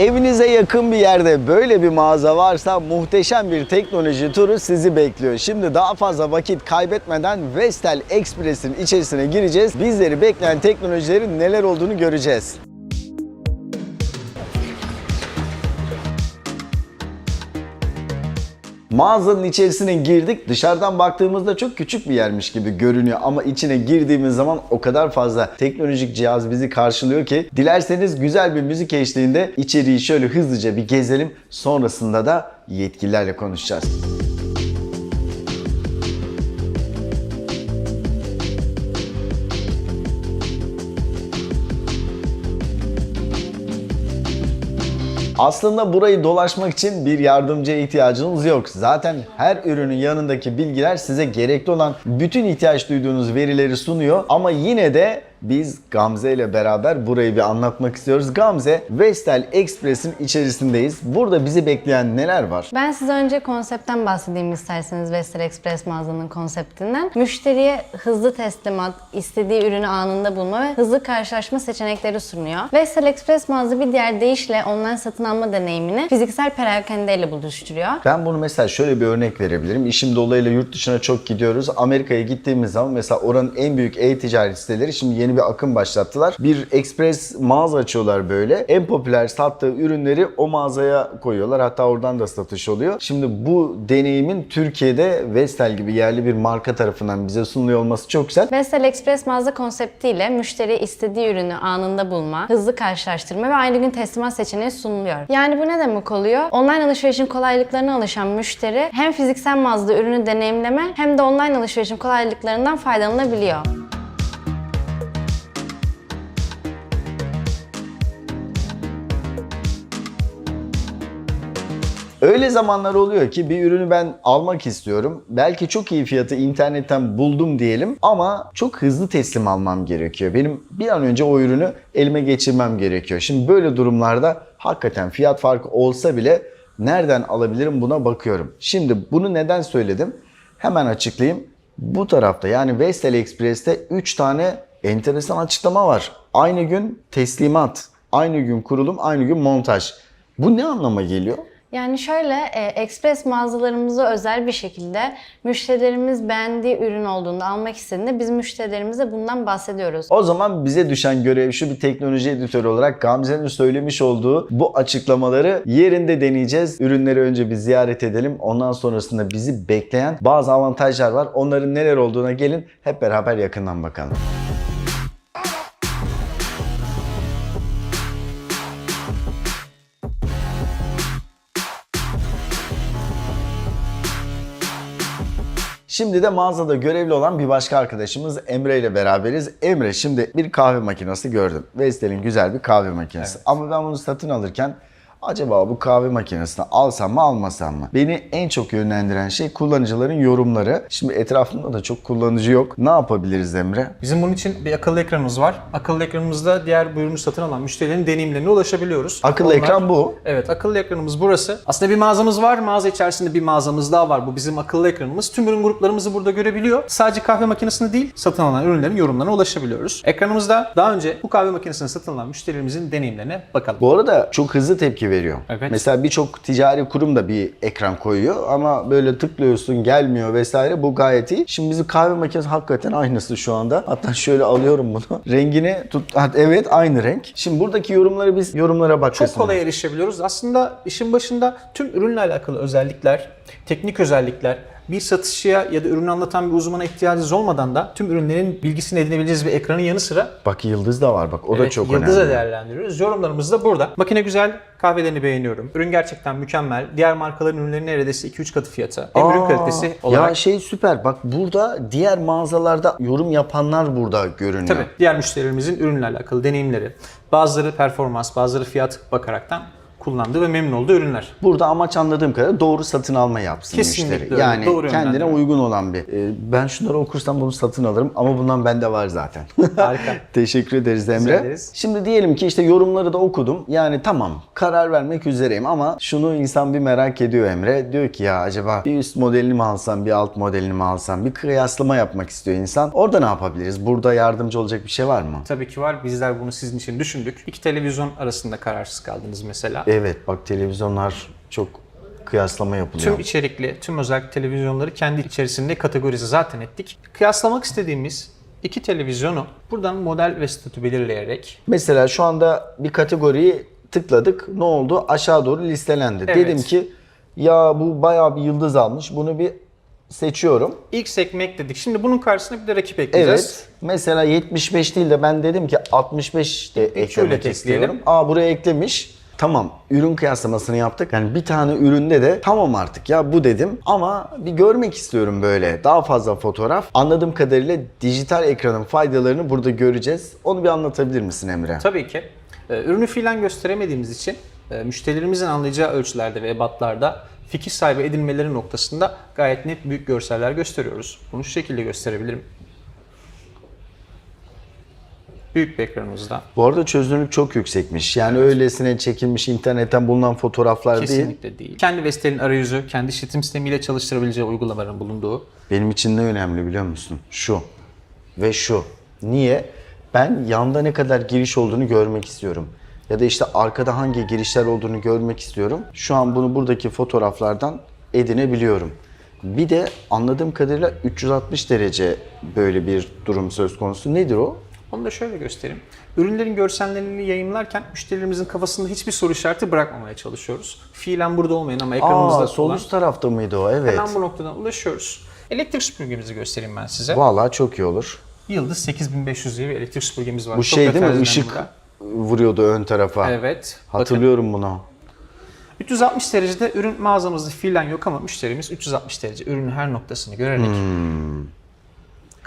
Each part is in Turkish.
Evinize yakın bir yerde böyle bir mağaza varsa muhteşem bir teknoloji turu sizi bekliyor. Şimdi daha fazla vakit kaybetmeden Vestel Express'in içerisine gireceğiz. Bizleri bekleyen teknolojilerin neler olduğunu göreceğiz. Mağazanın içerisine girdik. Dışarıdan baktığımızda çok küçük bir yermiş gibi görünüyor ama içine girdiğimiz zaman o kadar fazla teknolojik cihaz bizi karşılıyor ki dilerseniz güzel bir müzik eşliğinde içeriği şöyle hızlıca bir gezelim. Sonrasında da yetkililerle konuşacağız. Aslında burayı dolaşmak için bir yardımcıya ihtiyacınız yok. Zaten her ürünün yanındaki bilgiler size gerekli olan bütün ihtiyaç duyduğunuz verileri sunuyor. Ama yine de biz Gamze ile beraber burayı bir anlatmak istiyoruz. Gamze, Vestel Express'in içerisindeyiz. Burada bizi bekleyen neler var? Ben size önce konseptten bahsedeyim isterseniz Vestel Express mağazanın konseptinden. Müşteriye hızlı teslimat, istediği ürünü anında bulma ve hızlı karşılaşma seçenekleri sunuyor. Vestel Express mağaza bir diğer deyişle online satın alma deneyimini fiziksel perakendeyle buluşturuyor. Ben bunu mesela şöyle bir örnek verebilirim. İşim dolayıyla yurt dışına çok gidiyoruz. Amerika'ya gittiğimiz zaman mesela oranın en büyük e-ticaret siteleri şimdi yeni bir akım başlattılar. Bir express mağaza açıyorlar böyle. En popüler sattığı ürünleri o mağazaya koyuyorlar. Hatta oradan da satış oluyor. Şimdi bu deneyimin Türkiye'de Vestel gibi yerli bir marka tarafından bize sunuluyor olması çok güzel. Vestel Express mağaza konseptiyle müşteriye istediği ürünü anında bulma, hızlı karşılaştırma ve aynı gün teslimat seçeneği sunuluyor. Yani bu ne demek oluyor? Online alışverişin kolaylıklarına alışan müşteri hem fiziksel mağazada ürünü deneyimleme hem de online alışverişin kolaylıklarından faydalanabiliyor. Öyle zamanlar oluyor ki bir ürünü ben almak istiyorum. Belki çok iyi fiyatı internetten buldum diyelim ama çok hızlı teslim almam gerekiyor. Benim bir an önce o ürünü elime geçirmem gerekiyor. Şimdi böyle durumlarda hakikaten fiyat farkı olsa bile nereden alabilirim buna bakıyorum. Şimdi bunu neden söyledim? Hemen açıklayayım. Bu tarafta yani Vestel Express'te 3 tane enteresan açıklama var. Aynı gün teslimat, aynı gün kurulum, aynı gün montaj. Bu ne anlama geliyor? Yani şöyle, e, Express mağazalarımıza özel bir şekilde müşterilerimiz beğendiği ürün olduğunda almak istediğinde biz müşterilerimize bundan bahsediyoruz. O zaman bize düşen görev şu bir teknoloji editörü olarak Gamze'nin söylemiş olduğu bu açıklamaları yerinde deneyeceğiz. Ürünleri önce bir ziyaret edelim. Ondan sonrasında bizi bekleyen bazı avantajlar var. Onların neler olduğuna gelin hep beraber yakından bakalım. Şimdi de mağazada görevli olan bir başka arkadaşımız Emre ile beraberiz. Emre şimdi bir kahve makinesi gördüm. Vestel'in güzel bir kahve makinesi. Ama ben bunu satın alırken acaba bu kahve makinesini alsam mı almasam mı? Beni en çok yönlendiren şey kullanıcıların yorumları. Şimdi etrafımda da çok kullanıcı yok. Ne yapabiliriz Emre? Bizim bunun için bir akıllı ekranımız var. Akıllı ekranımızda diğer bu ürünü satın alan müşterilerin deneyimlerine ulaşabiliyoruz. Akıllı ekran bu. Evet, akıllı ekranımız burası. Aslında bir mağazamız var. Mağaza içerisinde bir mağazamız daha var. Bu bizim akıllı ekranımız. Tüm ürün gruplarımızı burada görebiliyor. Sadece kahve makinesini değil, satın alınan ürünlerin yorumlarına ulaşabiliyoruz. Ekranımızda daha önce bu kahve makinesini satın alan müşterilerimizin deneyimlerine bakalım. Bu arada çok hızlı tepki veriyor. Evet. Mesela birçok ticari kurum da bir ekran koyuyor ama böyle tıklıyorsun gelmiyor vesaire bu gayet iyi. Şimdi bizim kahve makinesi hakikaten aynısı şu anda. Hatta şöyle alıyorum bunu. Rengini tut. Evet aynı renk. Şimdi buradaki yorumları biz yorumlara bak Çok kolay erişebiliyoruz. Aslında işin başında tüm ürünle alakalı özellikler, teknik özellikler, bir satışçıya ya da ürünü anlatan bir uzmana ihtiyacınız olmadan da tüm ürünlerin bilgisini edinebileceğiniz bir ekranın yanı sıra Bak yıldız da var bak o da Evet, çok önemli. değerlendiriyoruz. Yorumlarımız da burada. Makine güzel, kahvelerini beğeniyorum. Ürün gerçekten mükemmel. Diğer markaların ürünleri neredeyse 2-3 katı fiyatı. Hem ürün Aa, kalitesi olarak. Ya şey süper bak burada diğer mağazalarda yorum yapanlar burada görünüyor. Tabii diğer müşterilerimizin ürünle alakalı deneyimleri. Bazıları performans, bazıları fiyat bakaraktan kullandığı ve memnun olduğu ürünler. Burada amaç anladığım kadarıyla doğru satın alma yapsın Kesinlikle müşteri. öyle, Yani doğru kendine yönlendirme. uygun olan bir. Ee, ben şunları okursam bunu satın alırım ama bundan bende var zaten. Harika. Teşekkür ederiz Emre. ederiz. Şimdi diyelim ki işte yorumları da okudum. Yani tamam karar vermek üzereyim ama şunu insan bir merak ediyor Emre. Diyor ki ya acaba bir üst modelini mi alsam, bir alt modelini mi alsam? Bir kıyaslama yapmak istiyor insan. Orada ne yapabiliriz? Burada yardımcı olacak bir şey var mı? Tabii ki var. Bizler bunu sizin için düşündük. İki televizyon arasında kararsız kaldınız mesela. Evet bak televizyonlar çok kıyaslama yapılıyor. Tüm içerikli, tüm özellikle televizyonları kendi içerisinde kategorize zaten ettik. Kıyaslamak istediğimiz iki televizyonu buradan model ve statü belirleyerek Mesela şu anda bir kategoriyi tıkladık. Ne oldu? Aşağı doğru listelendi. Evet. Dedim ki ya bu bayağı bir yıldız almış. Bunu bir seçiyorum. ilk sekme ekledik. Şimdi bunun karşısına bir de rakip ekleyeceğiz. Evet. Mesela 75 değil de ben dedim ki 65 de eklemek ekleyelim. istiyorum. Aa buraya eklemiş. Tamam ürün kıyaslamasını yaptık. Yani bir tane üründe de tamam artık ya bu dedim ama bir görmek istiyorum böyle daha fazla fotoğraf. Anladığım kadarıyla dijital ekranın faydalarını burada göreceğiz. Onu bir anlatabilir misin Emre? Tabii ki. Ee, Ürünü fiilen gösteremediğimiz için e, müşterilerimizin anlayacağı ölçülerde ve ebatlarda fikir sahibi edilmeleri noktasında gayet net büyük görseller gösteriyoruz. Bunu şu şekilde gösterebilirim. Büyük bir ekranımızda. Bu arada çözünürlük çok yüksekmiş. Yani öylesine çekilmiş internetten bulunan fotoğraflar değil. Kesinlikle değil. Kendi Vestel'in arayüzü, kendi işletim sistemiyle çalıştırabileceği uygulamaların bulunduğu. Benim için ne önemli biliyor musun? Şu ve şu. Niye? Ben yanda ne kadar giriş olduğunu görmek istiyorum. Ya da işte arkada hangi girişler olduğunu görmek istiyorum. Şu an bunu buradaki fotoğraflardan edinebiliyorum. Bir de anladığım kadarıyla 360 derece böyle bir durum söz konusu. Nedir o? Onu da şöyle göstereyim. Ürünlerin görsellerini yayınlarken müşterilerimizin kafasında hiçbir soru işareti bırakmamaya çalışıyoruz. Fiilen burada olmayan ama ekranımızda Aa, sol üst tarafta mıydı o? Evet. hemen bu noktadan ulaşıyoruz. Elektrik süpürgemizi göstereyim ben size. Vallahi çok iyi olur. Yıldız 8500 diye bir elektrik süpürgemiz var. Bu Çok şey değil mi? Işık önemli. vuruyordu ön tarafa. Evet. Bakın Hatırlıyorum bunu. 360 derecede ürün mağazamızda fiilen yok ama müşterimiz 360 derece ürünün her noktasını görerek Hmm.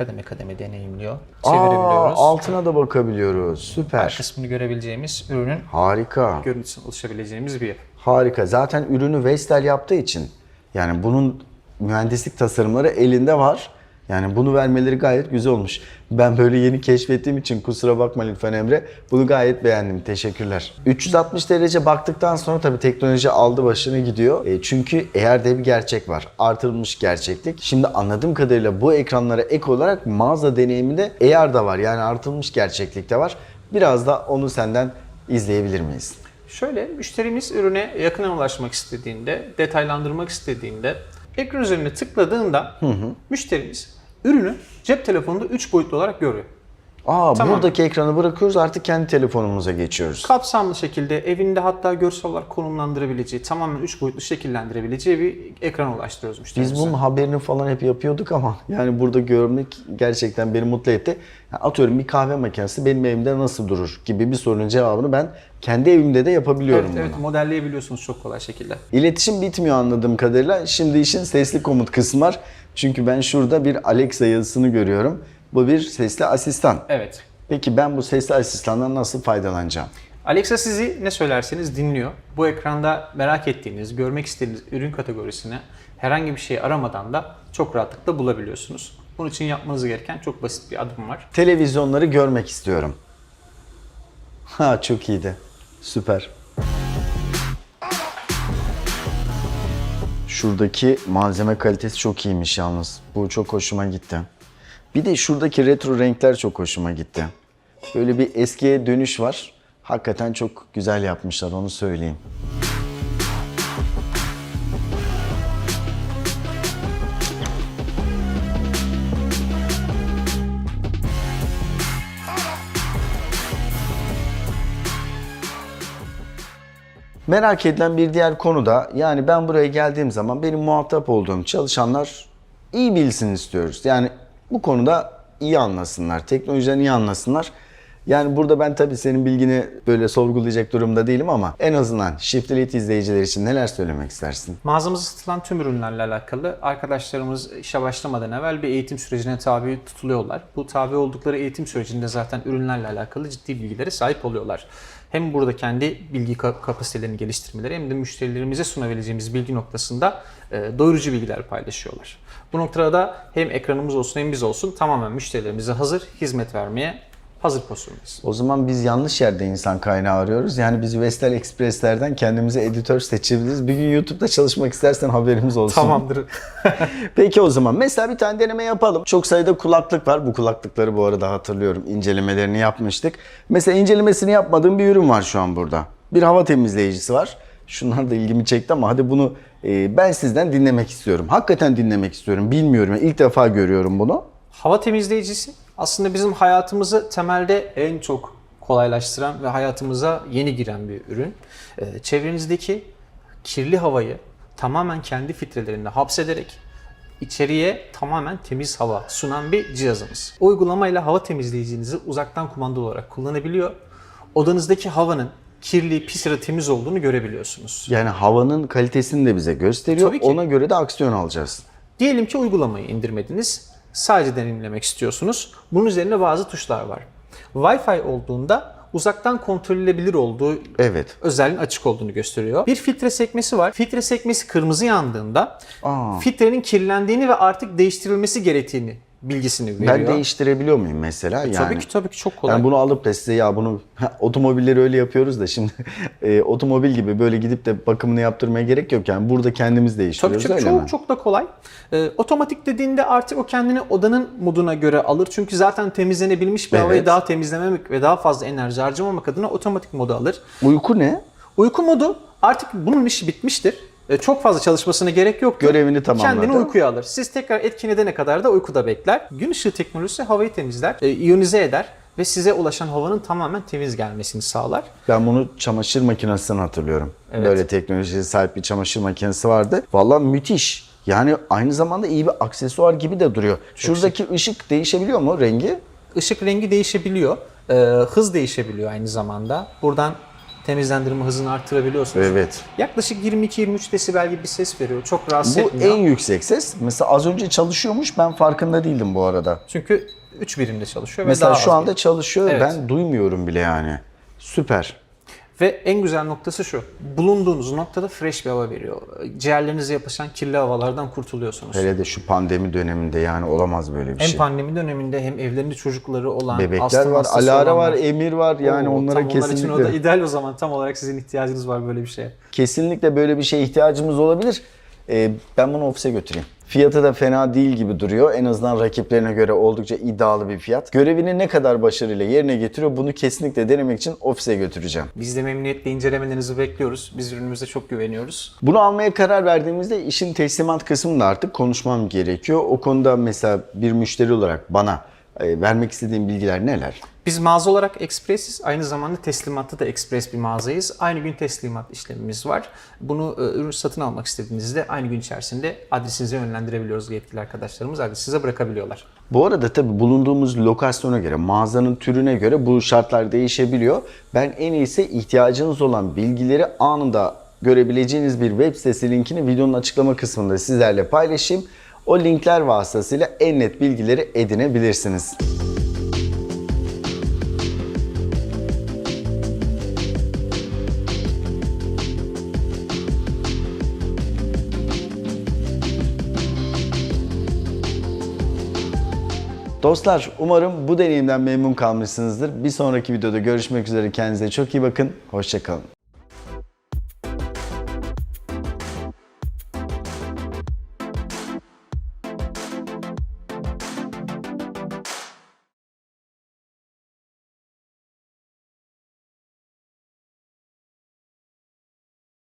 Kademe kademe deneyimliyor. Aa, Çevirebiliyoruz. altına da bakabiliyoruz. Her Süper. kısmını görebileceğimiz ürünün Harika. görüntüsüne ulaşabileceğimiz bir yapı. Harika. Zaten ürünü Vestel yaptığı için yani bunun mühendislik tasarımları elinde var. Yani bunu vermeleri gayet güzel olmuş. Ben böyle yeni keşfettiğim için kusura bakma lütfen Emre. Bunu gayet beğendim. Teşekkürler. 360 derece baktıktan sonra tabii teknoloji aldı başını gidiyor. E, çünkü eğer de bir gerçek var. Artırılmış gerçeklik. Şimdi anladığım kadarıyla bu ekranlara ek olarak mağaza deneyiminde AR da var. Yani artırılmış gerçeklik de var. Biraz da onu senden izleyebilir miyiz? Şöyle müşterimiz ürüne yakından ulaşmak istediğinde, detaylandırmak istediğinde ekran üzerine tıkladığında müşterimiz ürünü cep telefonunda 3 boyutlu olarak görüyor. Aa Tamam. buradaki ekranı bırakıyoruz artık kendi telefonumuza geçiyoruz. Kapsamlı şekilde evinde hatta görsel olarak konumlandırabileceği, tamamen 3 boyutlu şekillendirebileceği bir ekrana ulaştırıyoruz müşterimize. Biz bunun haberini falan hep yapıyorduk ama yani burada görmek gerçekten beni mutlu etti. Yani atıyorum bir kahve makinesi benim evimde nasıl durur gibi bir sorunun cevabını ben kendi evimde de yapabiliyorum Evet, bunu. evet modelleyebiliyorsunuz çok kolay şekilde. İletişim bitmiyor anladığım kadarıyla. Şimdi işin sesli komut kısmı var. Çünkü ben şurada bir Alexa yazısını görüyorum. Bu bir sesli asistan. Evet. Peki ben bu sesli asistandan nasıl faydalanacağım? Alexa sizi ne söylerseniz dinliyor. Bu ekranda merak ettiğiniz, görmek istediğiniz ürün kategorisine herhangi bir şey aramadan da çok rahatlıkla bulabiliyorsunuz. Bunun için yapmanız gereken çok basit bir adım var. Televizyonları görmek istiyorum. Ha çok iyiydi. Süper. Şuradaki malzeme kalitesi çok iyiymiş yalnız. Bu çok hoşuma gitti. Bir de şuradaki retro renkler çok hoşuma gitti. Böyle bir eskiye dönüş var. Hakikaten çok güzel yapmışlar onu söyleyeyim. Merak edilen bir diğer konu da yani ben buraya geldiğim zaman benim muhatap olduğum çalışanlar iyi bilsin istiyoruz. Yani bu konuda iyi anlasınlar, teknolojiden iyi anlasınlar. Yani burada ben tabii senin bilgini böyle sorgulayacak durumda değilim ama en azından Shift Elite izleyiciler için neler söylemek istersin? Mağazamızda satılan tüm ürünlerle alakalı arkadaşlarımız işe başlamadan evvel bir eğitim sürecine tabi tutuluyorlar. Bu tabi oldukları eğitim sürecinde zaten ürünlerle alakalı ciddi bilgilere sahip oluyorlar. Hem burada kendi bilgi ka- kapasitelerini geliştirmeleri hem de müşterilerimize sunabileceğimiz bilgi noktasında e, doyurucu bilgiler paylaşıyorlar. Bu noktada da hem ekranımız olsun hem biz olsun tamamen müşterilerimize hazır hizmet vermeye hazır pozisyondayız. O zaman biz yanlış yerde insan kaynağı arıyoruz. Yani biz Vestel Express'lerden kendimize editör seçebiliriz. Bir gün YouTube'da çalışmak istersen haberimiz olsun. Tamamdır. Peki o zaman mesela bir tane deneme yapalım. Çok sayıda kulaklık var. Bu kulaklıkları bu arada hatırlıyorum. İncelemelerini yapmıştık. Mesela incelemesini yapmadığım bir ürün var şu an burada. bir hava temizleyicisi var. Şunlar da ilgimi çekti ama hadi bunu e, ben sizden dinlemek istiyorum. Hakikaten dinlemek istiyorum. Bilmiyorum. İlk defa görüyorum bunu. Hava temizleyicisi aslında bizim hayatımızı temelde en çok kolaylaştıran ve hayatımıza yeni giren bir ürün. Ee, Çevrenizdeki kirli havayı tamamen kendi filtrelerinde hapsederek içeriye tamamen temiz hava sunan bir cihazımız. Uygulamayla hava temizleyicinizi uzaktan kumanda olarak kullanabiliyor. Odanızdaki havanın kirli, pis ya da temiz olduğunu görebiliyorsunuz. Yani havanın kalitesini de bize gösteriyor. Tabii ki. Ona göre de aksiyon alacağız. Diyelim ki uygulamayı indirmediniz. Sadece deneyimlemek istiyorsunuz. Bunun üzerinde bazı tuşlar var. Wi-Fi olduğunda uzaktan kontrol edilebilir olduğu Evet. özelliğin açık olduğunu gösteriyor. Bir filtre sekmesi var. Filtre sekmesi kırmızı yandığında Aa. filtrenin kirlendiğini ve artık değiştirilmesi gerektiğini bilgisini veriyor. Ben değiştirebiliyor muyum mesela? Yani, Tabii ki tabii ki çok kolay. Yani bunu alıp da size ya bunu otomobilleri öyle yapıyoruz da şimdi e, otomobil gibi böyle gidip de bakımını yaptırmaya gerek yok yani burada kendimiz Tabii değiştiriyoruz çok öyle çok, mi? çok da kolay. Ee, otomatik dediğinde artık o kendini odanın moduna göre alır. Çünkü zaten temizlenebilmiş bir havayı Evet. daha temizlememek ve daha fazla enerji harcamamak adına otomatik moda alır. Uyku ne? Uyku modu artık bunun işi bitmiştir. Ee, Çok fazla çalışmasına gerek yok. Görevini tamamladı. Kendini uykuya alır. Siz tekrar etkin edene kadar da uykuda bekler. Gün ışığı teknolojisi havayı temizler, e, iyonize eder ve size ulaşan havanın tamamen temiz gelmesini sağlar. Ben bunu çamaşır makinesinden hatırlıyorum. Evet. Böyle teknolojiye sahip bir çamaşır makinesi vardı. Vallahi müthiş. Yani aynı zamanda iyi bir aksesuar gibi de duruyor. Şuradaki ışık değişebiliyor mu rengi? Işık rengi değişebiliyor. Ee, hız değişebiliyor aynı zamanda. Buradan temizlendirme hızını arttırabiliyorsunuz. Evet. Yaklaşık 22-23 desibel gibi bir ses veriyor. Çok rahatsız Bu etmiyor. en yüksek ses. Mesela az önce çalışıyormuş ben farkında değildim bu arada. Çünkü 3 birimde çalışıyor ve Mesela şu anda çalışıyor Evet. ben duymuyorum bile yani. Süper. Ve en güzel noktası şu. Bulunduğunuz noktada fresh bir hava veriyor. Ciğerlerinize yapışan kirli havalardan kurtuluyorsunuz. Hele de şu pandemi döneminde yani olamaz böyle bir Hem şey. pandemi döneminde hem evlerinde çocukları olan, Bebekler astım var, Alara var. Emir var yani Oo, onlara tam Onlar için kesinlikle o da ideal o zaman. Tam olarak sizin ihtiyacınız var böyle bir şeye. kesinlikle böyle bir şeye ihtiyacımız olabilir. Ee, ben bunu ofise götüreyim. Fiyatı da fena değil gibi duruyor. En azından rakiplerine göre oldukça iddialı bir fiyat. Görevini ne kadar başarıyla yerine getiriyor bunu kesinlikle denemek için ofise götüreceğim. Biz de memnuniyetle incelemelerinizi bekliyoruz. Biz ürünümüze çok güveniyoruz. Bunu almaya karar verdiğimizde işin teslimat kısmında artık konuşmam gerekiyor. O konuda mesela bir müşteri olarak bana e, vermek istediğim bilgiler neler? Biz mağaza olarak Express'iz. Aynı zamanda teslimatta da Express bir mağazayız. Aynı gün teslimat işlemimiz var. Bunu e, ürün satın almak istediğinizde aynı gün içerisinde adresinize yönlendirebiliyoruz yetkili arkadaşlarımız. Adresinize bırakabiliyorlar. Bu arada tabii bulunduğumuz lokasyona göre, mağazanın türüne göre bu şartlar değişebiliyor. Ben en iyisi ihtiyacınız olan bilgileri anında görebileceğiniz bir web sitesi linkini videonun açıklama kısmında sizlerle paylaşayım. O linkler vasıtasıyla en net bilgileri edinebilirsiniz. Dostlar umarım bu deneyimden memnun kalmışsınızdır. Bir sonraki videoda görüşmek üzere. Kendinize çok iyi bakın. Hoşçakalın.